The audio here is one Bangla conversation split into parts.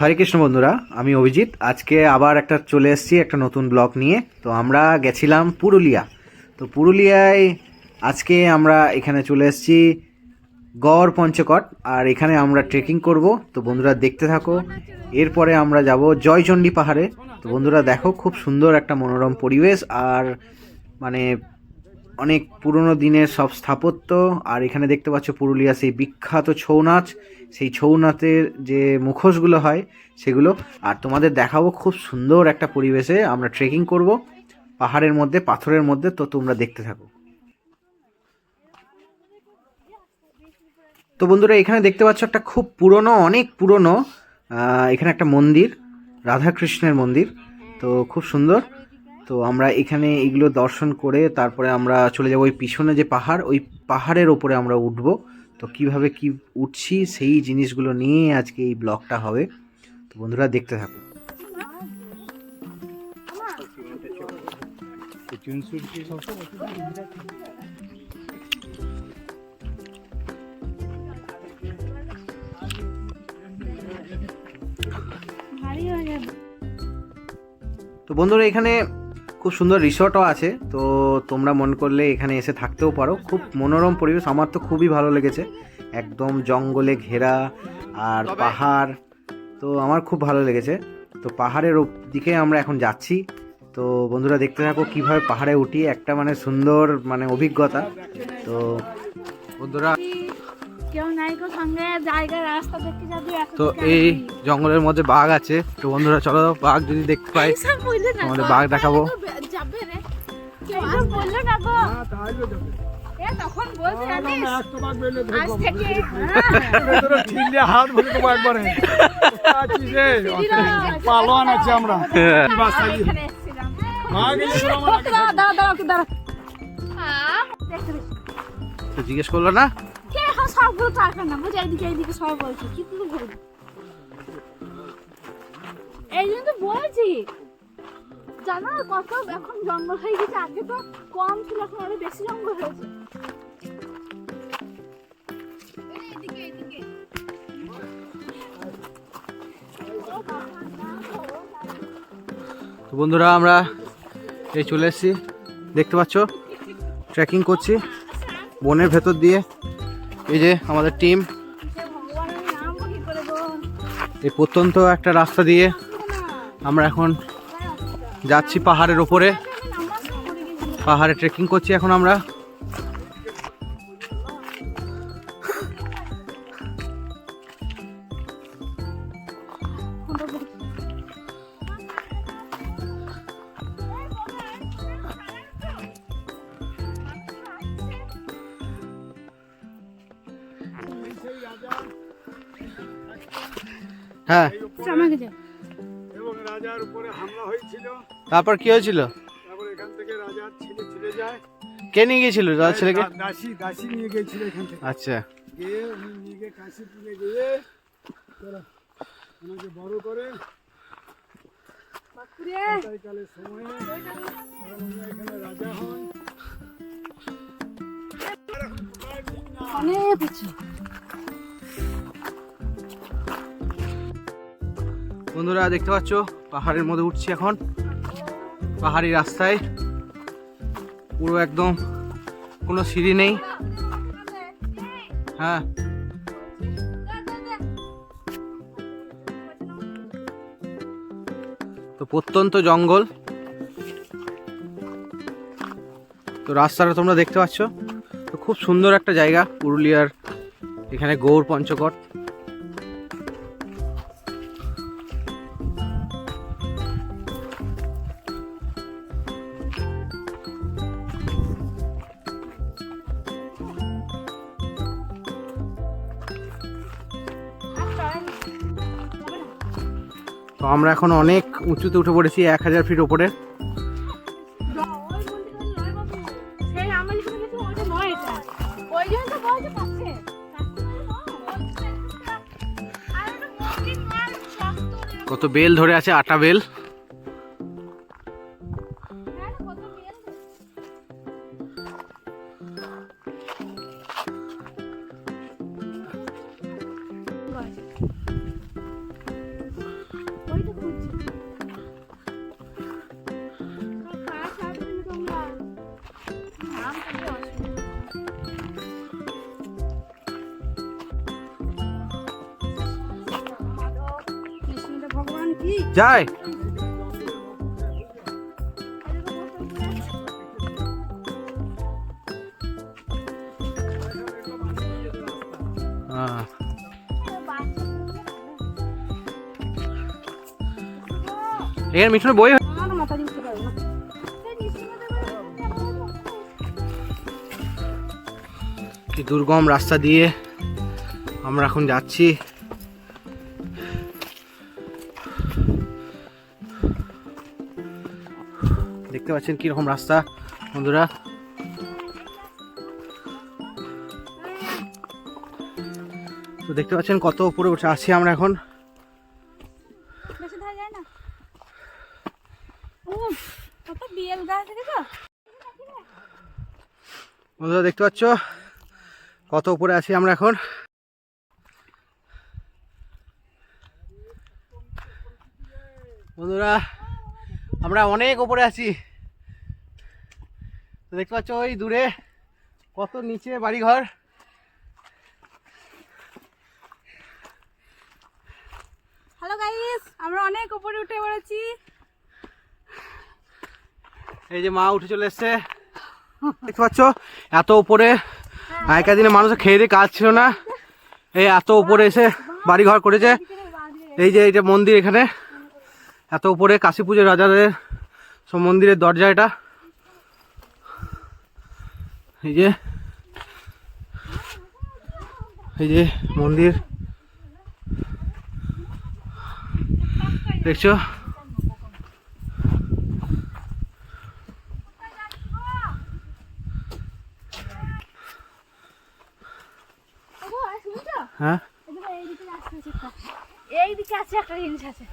হরে কৃষ্ণ বন্ধুরা, আমি অভিজিৎ। আজকে আবার একটা চলে এসেছি একটা নতুন ব্লগ নিয়ে। তো আমরা গেছিলাম পুরুলিয়া। তো পুরুলিয়ায় আজকে আমরা এখানে চলে এসেছি গড় পঞ্চকট, আর এখানে আমরা ট্রেকিং করব। তো বন্ধুরা, দেখতে থাকো। এরপরে আমরা যাব জয়চণ্ডী পাহাড়ে। তো বন্ধুরা, দেখো, খুব সুন্দর একটা মনোরম পরিবেশ, আর মানে অনেক পুরনো দিনের সব স্থাপত্য, আর এখানে দেখতে পাচ্ছ পুরুলিয়া সেই বিখ্যাত ছৌ নাচ। সেই ছৌ নাচের যে মুখোশগুলো হয় সেগুলো। আর তোমাদের দেখাবো খুব সুন্দর একটা পরিবেশে আমরা ট্রেকিং করব। পাহাড়ের মধ্যে, পাথরের মধ্যে, তো তোমরা দেখতে থাকো। তো বন্ধুরা, এখানে দেখতে পাচ্ছ একটা খুব পুরনো, অনেক পুরনো এখানে একটা মন্দির, রাধাকৃষ্ণের মন্দির। তো খুব সুন্দর। তো আমরা এখানে এগুলো দর্শন করে তারপরে আমরা চলে যাব ওই পিছনে যে পাহাড়, ওই পাহাড়ের ওপরে আমরা উঠব। তো কীভাবে কি উঠছি সেই জিনিসগুলো নিয়ে আজকে এই ব্লগটা হবে। তো বন্ধুরা দেখতে থাকুন। তো বন্ধুরা এখানে খুব সুন্দর রিসর্টও আছে তো তোমরা মন করলে এখানে এসে থাকতেও পারো। খুব মনোরম পরিবেশ আমার তো খুবই ভালো লেগেছে। একদম জঙ্গলে ঘেরা আর পাহাড় তো আমার খুব ভালো লেগেছে। তো পাহাড়ের দিকে আমরা এখন যাচ্ছি। তো বন্ধুরা দেখতে থাকো কীভাবে পাহাড়ে উঠি একটা মানে সুন্দর মানে অভিজ্ঞতা। তো বন্ধুরা কেউ নাই গো সঙ্গে জায়গা রাস্তা দেখতে যাবি তো এই জঙ্গলের মধ্যে বাঘ আছে। তো বন্ধুরা চলো বাঘ যদি দেখতে পাই আমাদের বাঘ দেখাবো। যাবে রে। কেউ আজ বললে না গো। তখন বলতে জানিস? আজ থেকে হ্যাঁ। হাত ভরে দেবো একবারে। পালোয়ান আছে আমরা। এখানে এসেছিলাম। মা গেছিল আমার আগে দাঁড়া দাঁড়া দাঁড়া একটু দাঁড়া। আহ, দেখতে দেখতে। তো জিজ্ঞেস করল না? সবগুলো বুঝে এইদিকে এইদিকে সবাই বলছে। কি তুই এই জন্য তো বলছি। জানো কত? এখন জঙ্গল হয়ে গেছে। আগে তো কম ছিল, এখন আরও বেশি জঙ্গল হয়েছে। বন্ধুরা, আমরা এই চলে এসেছি। দেখতে পাচ্ছ? ট্রেকিং করছি। বনের ভেতর দিয়ে। এই যে আমাদের টিম। এই প্রত্যন্ত একটা রাস্তা দিয়ে আমরা এখন যাচ্ছি পাহাড়ের ওপরে। পাহাড়ে ট্রেকিং করছি এখন আমরা। হ্যাঁ। এবং রাজার উপরে হামলা হয়েছিল। তারপর কি হয়েছিল? তারপর এখান থেকে রাজার ছেলে যায়। কে নিয়ে গিয়েছিল দাদা ছেলেকে? দাসী দাসী নিয়ে গিয়েছিল এখান থেকে। আচ্ছা। গিয়ে উনি নিয়ে গিয়ে কাশীপুরে গিয়ে ওনাকে বড় করে তাই সময়ে এখানে রাজা হন। অনেক উঁচু। বন্ধুরা, দেখতে পাচ্ছ? পাহাড়ের মধ্যে উঠছি এখন। পাহাড়ি রাস্তায়। পুরো একদম কোনো সিঁড়ি নেই। হ্যাঁ। তো প্রত্যন্ত জঙ্গল। তো রাস্তাটা তোমরা দেখতে পাচ্ছ। তো খুব সুন্দর একটা জায়গা, পুরুলিয়ার এখানে গৌর পঞ্চকট। তো আমরা এখন অনেক উঁচুতে উঠে পড়েছি, এক হাজার ফিট ওপরে। কত বেল ধরে আছে আটা বেল যাই হ্যাঁ এখানে মিঠুনের বই কি দুর্গম রাস্তা দিয়ে আমরা এখন যাচ্ছি দেখতে পাচ্ছেন কীরকম রাস্তা, বন্ধুরা। তো দেখতে পাচ্ছেন কত উপরে উঠে আছি আমরা এখন। বন্ধুরা, দেখতে পাচ্ছ কত উপরে আছি আমরা এখন? বন্ধুরা, আমরা অনেক উপরে আছি। তো দেখতে পাচ্ছ ওই দূরে কত নিচে বাড়িঘর। হ্যালো গাইস আমরা অনেক উপরে উঠে পড়েছি। এই যে মা উঠে চলে এসছে। দেখতে পাচ্ছ এত উপরে আগেকার দিনে মানুষের খেয়ে দিয়ে কাজ ছিল না। এই এত উপরে এসে বাড়িঘর করেছে। এই যে এইটা মন্দির এখানে। এত উপরে কাশী পুজোর রাজাদের সব মন্দিরের দরজা এটা। এই যে এই যে মন্দির দেখছ? হ্যাঁ। এইদিকে আছে একটা জিনিস আছে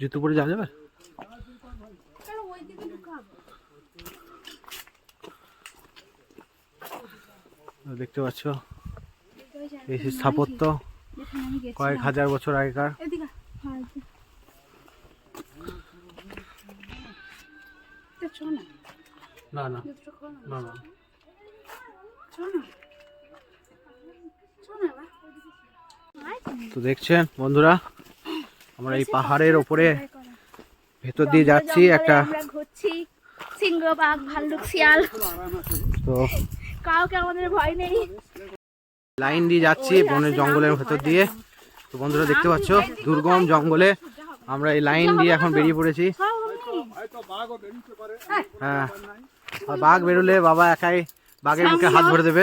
জুতো পরে যাওয়া যাবে দেখতে পাচ্ছ, এই স্থাপত্য। কয়েক হাজার বছর আগেকার না না। তো দেখছেন বন্ধুরা আমরা এই পাহাড়ের ওপরে ভেতর দিয়ে যাচ্ছি একটা সিংহ বাঘ ভাল্লুক শিয়াল। তো কাউকে আমাদের ভয় নেই। লাইন দিয়ে যাচ্ছি বনের জঙ্গলের ভেতর দিয়ে। তো বন্ধুরা দেখতে পাচ্ছ দুর্গম জঙ্গলে আমরা এই লাইন দিয়ে এখন বেরিয়ে পড়েছি। পারে হ্যাঁ। আর বাঘ বেরোলে বাবা একাই বাঘের মুখে হাত ভরে দেবে।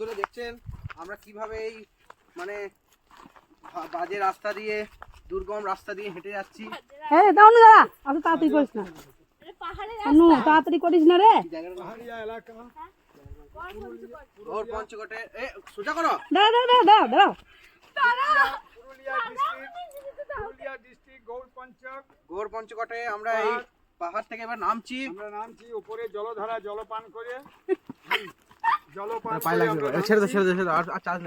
বন্ধুরা দেখছেন আমরা কীভাবে এই মানে বাজে রাস্তা দিয়ে দুর্গম রাস্তা দিয়ে হেঁটে যাচ্ছি। হ্যাঁ দাও না দাদা অত তাড়াতাড়ি করিস না। পাহাড়ে নু তাড়াতাড়ি করিস না রে। পাহাড়িয়া এলাকা এ সোজা করো। দাঁড়া দাঁড়া দাঁড়া দাঁড়াও পুরুলিয়া পুরুলিয়া ডিস্ট্রিক্ট গৌর পঞ্চক। আমরা এই পাহাড় থেকে এবার নামছি। আমরা নামছি উপরে জলধারা জলপান করে। ছেড়ে দাও ছেড়ে দাও আর চার্জ নেই।